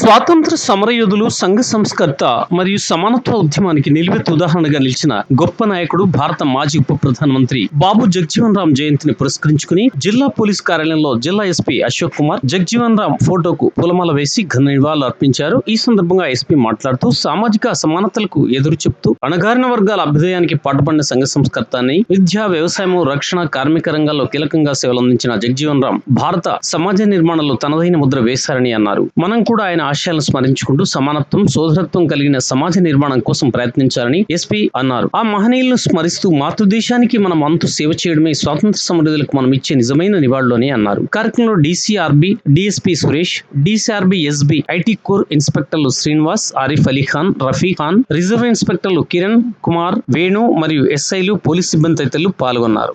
స్వాతంత్ర సమరయోధులు సంఘ సంస్కర్త మరియు సమానత్వ ఉద్యమానికి నిలువెత్తు ఉదాహరణగా నిలిచిన గొప్ప నాయకుడు భారత మాజీ ఉప ప్రధానమంత్రి బాబు జగ్జీవన్ రామ్ జయంతిని పురస్కరించుకుని జిల్లా పోలీస్ కార్యాలయంలో జిల్లా ఎస్పీ అశోక్ కుమార్ జగ్జీవన్ రామ్ ఫోటోకు పూలమాల వేసి ఘన నివాళులు అర్పించారు. ఈ సందర్భంగా ఎస్పీ మాట్లాడుతూ సామాజిక అసమానతలకు ఎదురు చెప్తూ అణగారిన వర్గాల అభ్యుదయానికి పాటుపడిన సంఘ సంస్కర్త అని విద్య వ్యవసాయము రక్షణ కార్మిక రంగాల్లో కీలకంగా సేవలందించిన జగ్జీవన్ రామ్ భారత సమాజ నిర్మాణంలో తనదైన ముద్ర వేశారని అన్నారు. మనం కూడా ఆయన ఆశయాలను స్మరించుకుంటూ సమానత్వం సోదరత్వం కలిగిన సమాజ నిర్మాణం కోసం ప్రయత్నించాలని ఎస్పీ అన్నారు. ఆ మహనీయులను స్మరిస్తూ మాతృదేశానికి మనం అంతు సేవ చేయడమే స్వాతంత్ర సమృద్ధులకు మనం ఇచ్చే నిజమైన నివాళులని అన్నారు. కార్యక్రమంలో DCRB DSP Suresh DCRB SB IT core inspectors Srinivas Arif Ali Khan Rafi Khan reserve inspectors Kiran Kumar Venu మరియు ఎస్ఐలు పోలీస్ సిబ్బంది తదితరులు పాల్గొన్నారు.